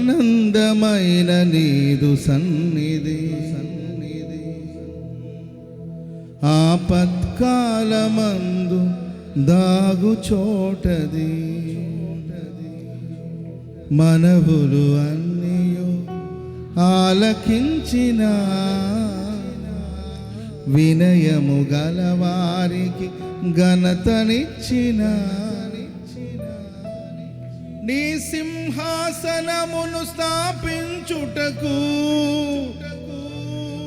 మహదానందమైన నీదు సన్నిధి సన్నిధి ఆపత్కాలమందు దాగు చోటది మనవులు అన్నీయు ఆలకించిన వినయము గలవారికి ఘనతనిచ్చిన సింహాసనమును స్థాపించుటకు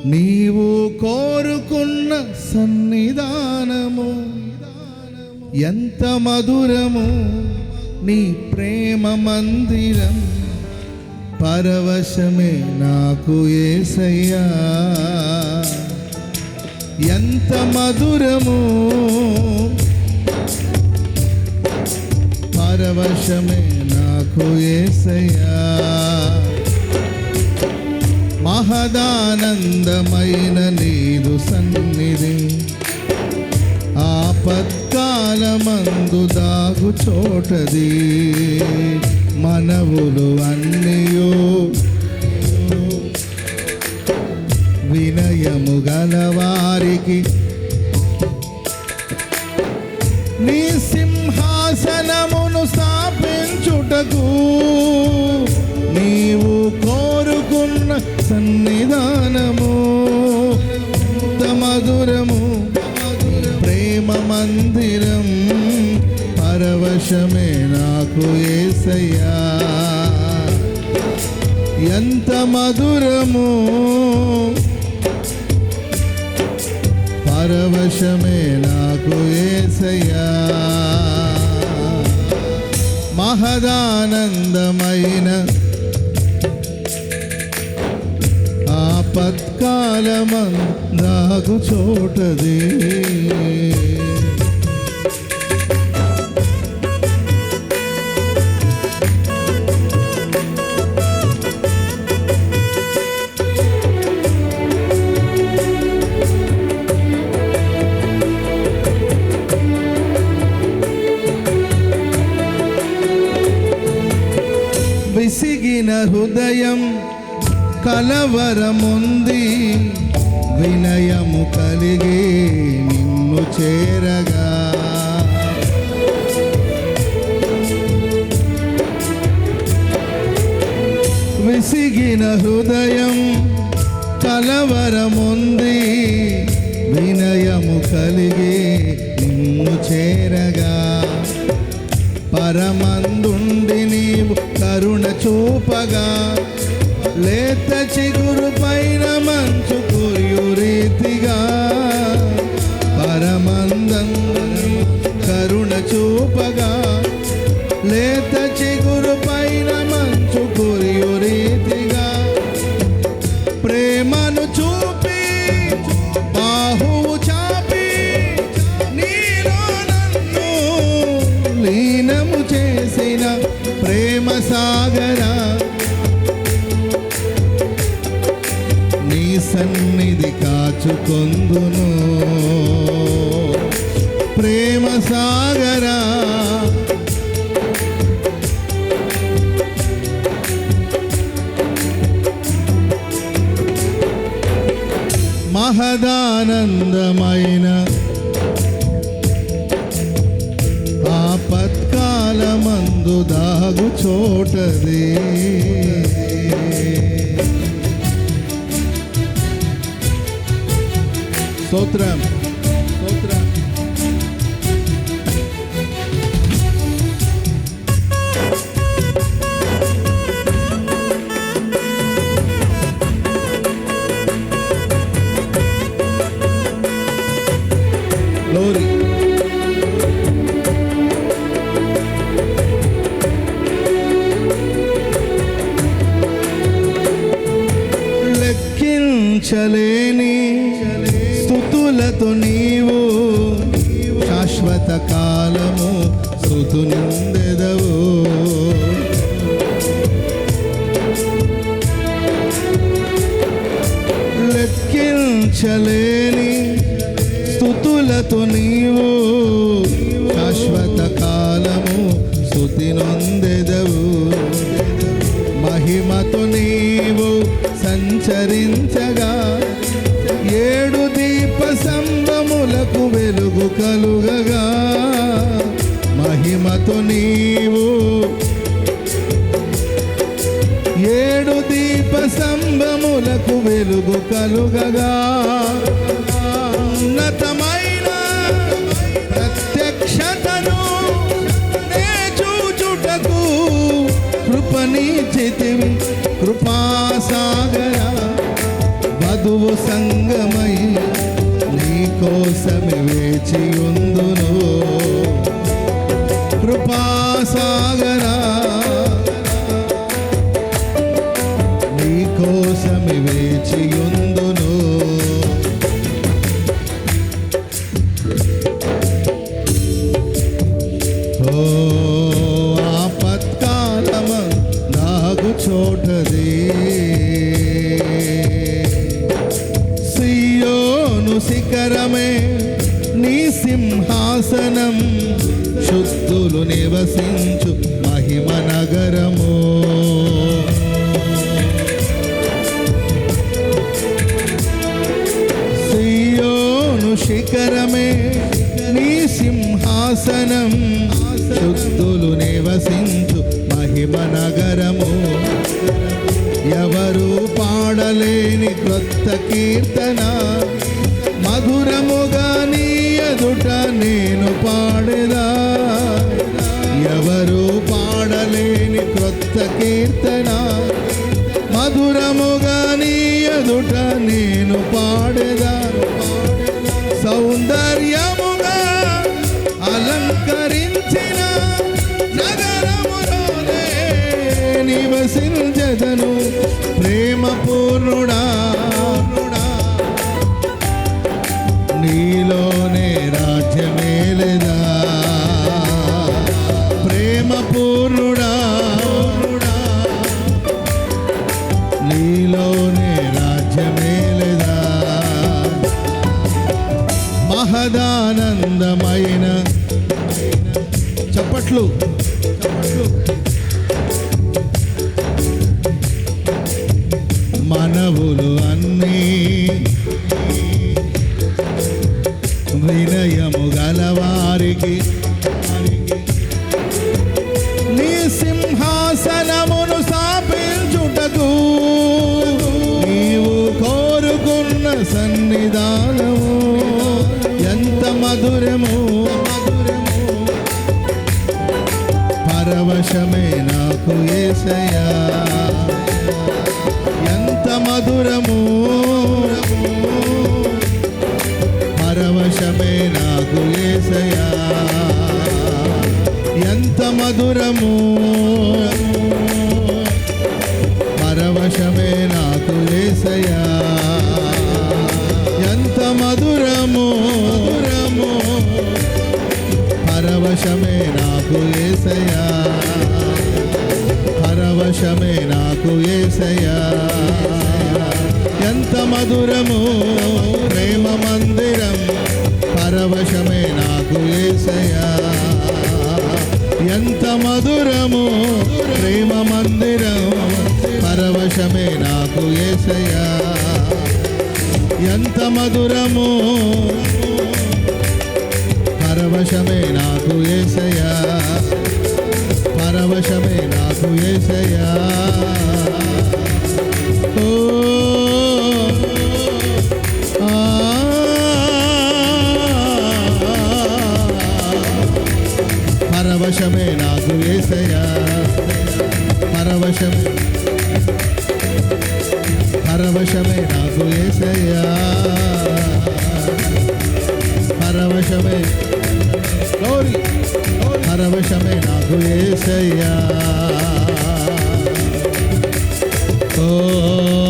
నీవు కోరుకున్న సన్నిధానము ఎంత మధురము నీ ప్రేమ మందిరం. పరవశమే నాకు ఏసయ్యా. ఎంత మధురము పరవశమే నాకు ఏసయ్యా మహదానందమైన నీదు సన్నిధి ఆపత్కాలమందు దాగు చోటది. మనవులు అన్నయో వినయము గలవారికి స్థాపించుటకు నీవు కోరుకున్న సన్నిధానము మధురము ప్రేమ మందిరం పరవశమే నాకు ఏసయ్యా. ఎంత మధురము పరవశమే నాకు ఏసయ్యా. మహదానందమైన ఆపత్కాలమందాగు చోటదే. కలవరముంది. వినయము కలిగి నిన్ను చేరగా. విసిగిన హృదయం కలవరముంది. వినయము కలిగి నిన్ను చేరగా. పరమందుండి నీవు కరుణ చూపగా. లేత చిగురు పైన మంచు కురియు రీతిగా పరమందం కరుణ చూపగా లేత చిగురు పైన మంచు కురియు రీతిగా ప్రేమను చూపి బాహువు చాపి నీలో నన్ను లీనము చేసిన ప్రేమ సాగరా సన్నిధి కాచుకొందును. ప్రేమ సాగరా మహదానందమైన ఆపత్కాలమందు దాగు చోటదే స్తోత్రం స్తోత్రం Glory. లెక్కించలేని లెక్కించలేని స్థుతులతో నీవు శాశ్వత కాలము స్థుతి నొందెదవు. మహిమతో నీవు సంచరించగా ఏడు దీప సంభములకు వెలుగు కలుగగా. స్తంభములకు వెలుగు కలుగగా. ఉన్నతమైన ప్రత్యక్షతను నే చూచుటకు కృపణించితివి కృపాసాగర. వధువు సంగమై నీ కోసమి వేచి ఉందును. కోసమి ఓ ఆపత్కాలమ నాగు చోటది. సియోను శిఖరమే నీ సింహాసనం. శుద్ధులు నివసించు మహిమ నగరమో. శిఖరమే నీ సింహాసనం. శుద్ధులు నివసించు మహిమ నగరము. ఎవరు పాడలేని క్రొత్త కీర్తన. మధురముగా నీ ఎదుట నేను పాడేదా. ఎవరు పాడలేని క్రొత్త కీర్తన. మధురముగా నీ ఎదుట నేను పాడేదా. సౌందర్యముగా అలంకరించిన నగరములోనే నివసించదను ప్రేమపూ గలవారికి మధురము. పరవశమే నాకు ఏసయా ఎంత మధురము. మధురము పరవశమే నాకు ఏసయా పరవశమే నాకు ఏసయా ఎంత మధురము. ప్రేమ మందిరం. పరవశమే నాకు ఏసయా మధురము ప్రేమ మందిరం పరవశమే నాకు ఏసయా ఎంత మధురము పరవశమే నాకు ఏసయా పరవశమే నాకు ఏసయా పరవశమే నాకు ఏసయా పరవశమే పరవశమే నాకు ఏసయ్యా పరవశమే గౌరీ పరవశమే నాకు ఏసయ్యా ఓ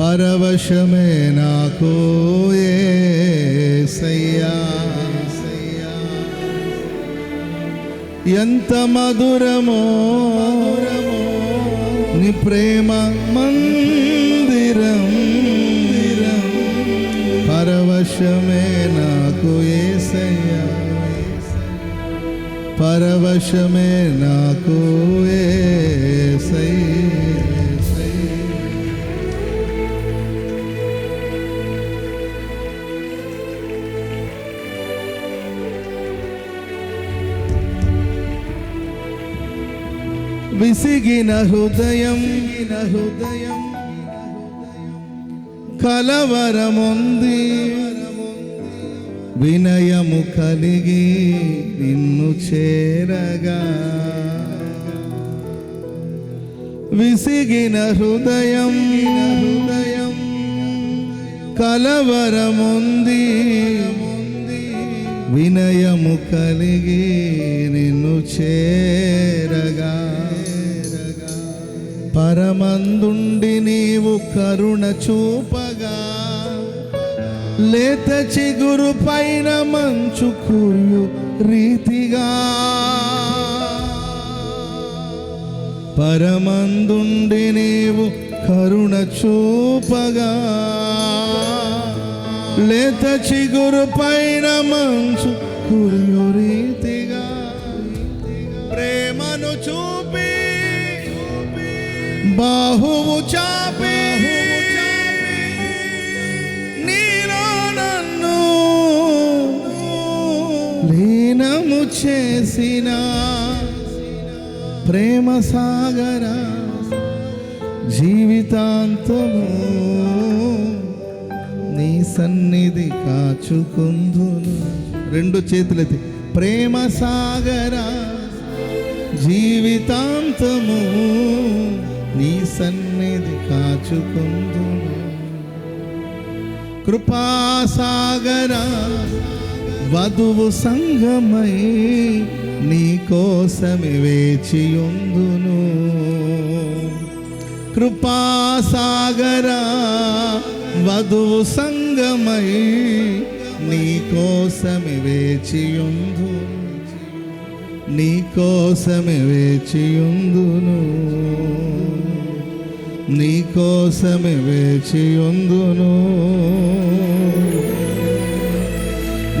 పరవశమే నాకు ఏసయ్యా. ఎంత మధురమో నీ ప్రేమ మందిరం. పరవశమే నాకు ఏసయ్యా. పరవశమే నాకు ఏసయ్యా. విసిగిన హృదయం హృదయం కలవరముంది వినయము కలిగి నిన్ను చేరగా. విసిగిన హృదయం హృదయం కలవరముంది వినయము కలిగి నిన్ను చేరగా. పరమందుండి నీవు కరుణ చూపగా. లేత చిగురు పైన మంచు కురియు రీతిగా. పరమందుండి నీవు కరుణ చూపగా. లేత చిగురు పైన మంచు కురియు రీతిగా. ప్రేమను చూ బాహువు చాపి నీలో నన్ను లీనము చేసిన ప్రేమ సాగర జీవితాంతము నీ సన్నిధి కాచుకుందును. రెండు చేతులది ప్రేమ సాగరా జీవితాంతము నీ సన్నిధి కాచుకుందును. కృపాసాగర వధువు సంగమై నీ కోసమి వేచియుందును. కృపాసాగర వధువు సంగమై నీ కోసమి వేచియుందును. నీ కోసమే వేచియుందును నీ కోసమే వేచియుందును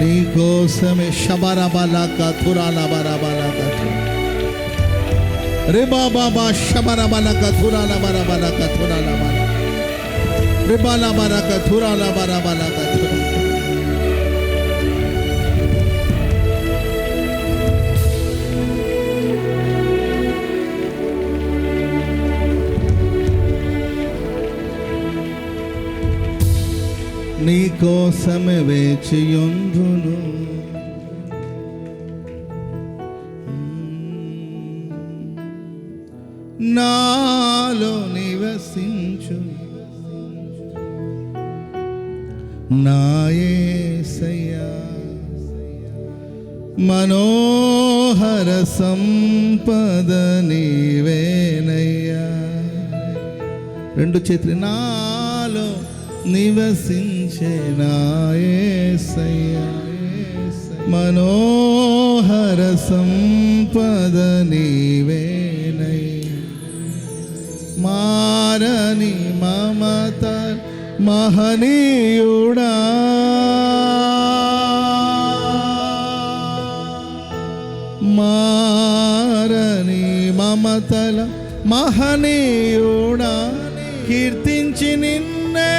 నీ కోసమే శబరబలక తురాలబరబలక రే బాబా శబరబలక తురాలబరబలక తురాలబల రిబాలబరక తురాలబరబలక తురా నీ కోసమే వేచియుందును. నాలో నివసించు. నాయసయ్యా మనోహర సంపద నీవేనయ్యా. రెండు చేతులు నాలో నివసించు. నాయసయ్యా మనోహర సంపద నీవేనయ్యా మారని మమత మహనీయుడా మారని మమతల మహనీయుడా కీర్తించి నిన్నే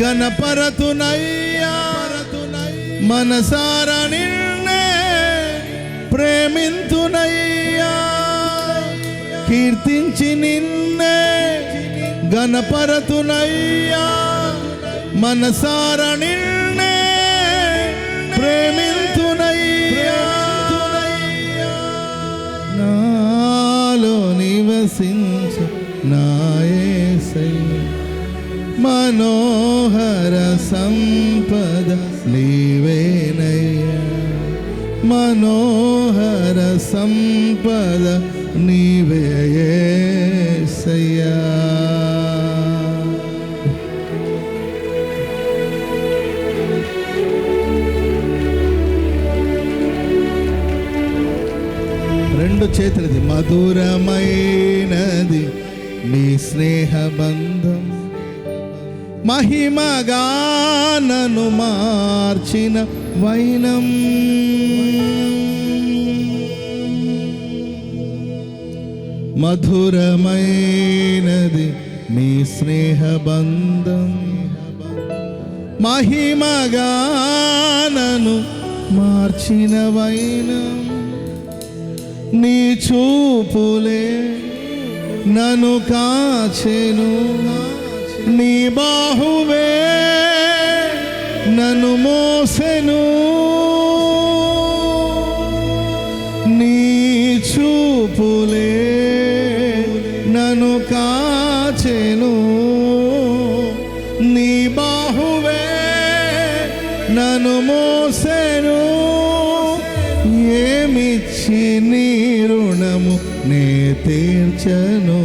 గణపరతునయ్యా మనసార నిన్నే ప్రేమింతునయ్యా. కీర్తించి నిన్నే గణపరతునయ్యా మనసార నిన్నే ప్రేమింతునయ్యా. నాలో నివసించు నా మనోహర సంపద నీవేనయ్య. మనోహర సంపద నీవేసయ్యా రెండు చేతులది మధురమైనది నీ స్నేహబంధం మహిమగానను మార్చిన వైనం. మధురమైనది మీ స్నేహబంధం. మహిమగానను మార్చిన వైనం. నీ చూపులే నన్ను కాచెను. నీ బాహువే నను మోసెను. నీ చూపులే నను కాచెను. నీ బాహువే నను మోసెను. ఏమిచ్చి నీ రుణము నే తీర్చను?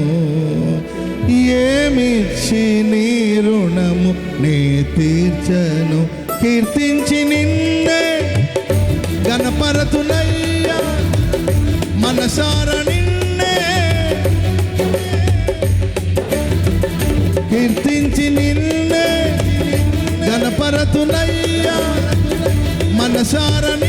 తీర్చి నీ రుణము నే తీర్చను. కీర్తించి నిన్నే గణపరతునయ్యా మనసార నిన్నే కీర్తించి నిన్నే గణపరతునయ్యా మనసార నిన్నే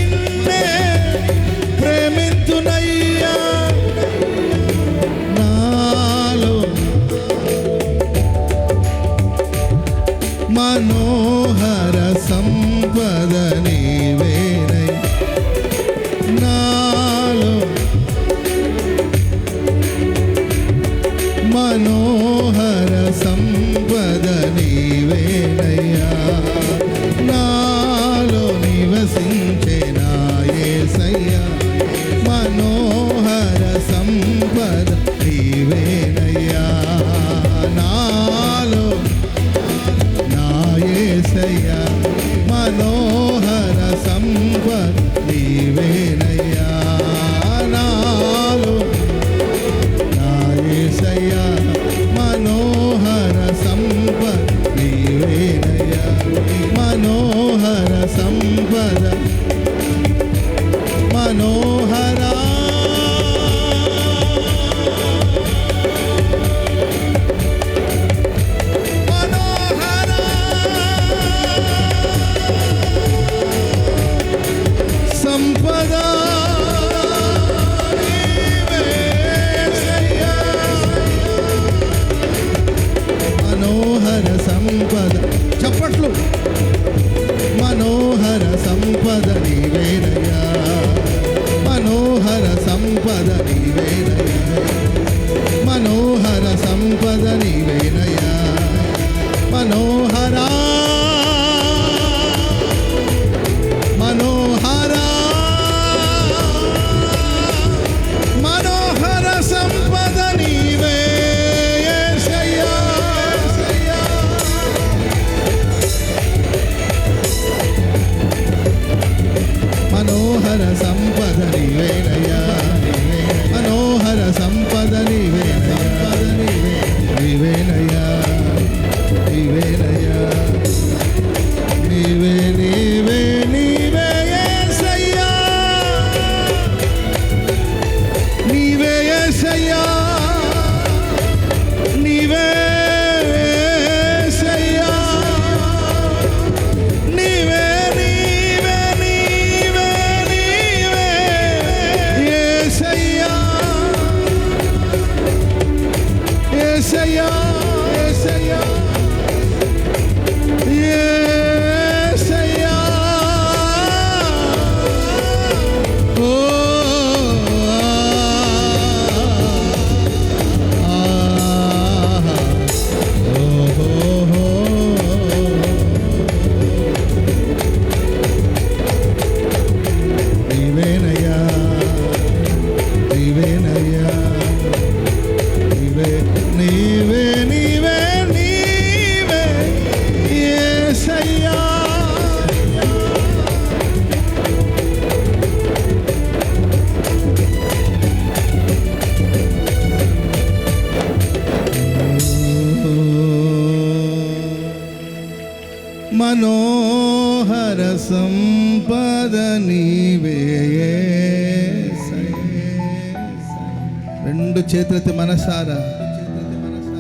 చేతులెత్తి మనసారా?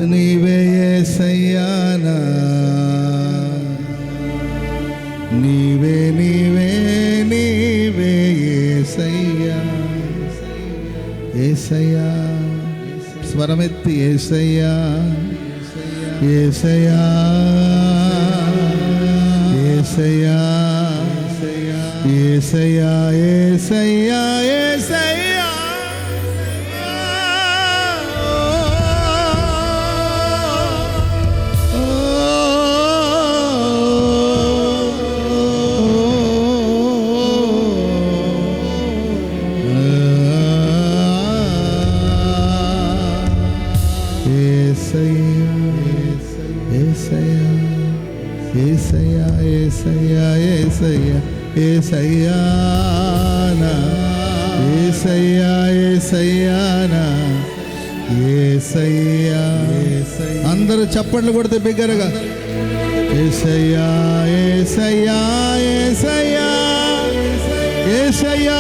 నీవే ఏసయ్యానా? నీవే నీవే నీవే ఏసయ్యా. ఏసయ్యా. స్వరమెత్తి ఏసయ్యా ఏసయ్యా. ఏసయ్యా. ఏసయ్యా. ఏసయ్యా ఏసయ్యా ఏసయ్యా. ఏసయ్యానా ఏసయ్యా ఏసయ్యానా ఏసయ్యా. అందరూ చప్పట్లు కొడితే బిగ్గరగా ఏసయ్యా ఏసయ్యా ఏసయ్యా ఏసయ్యా.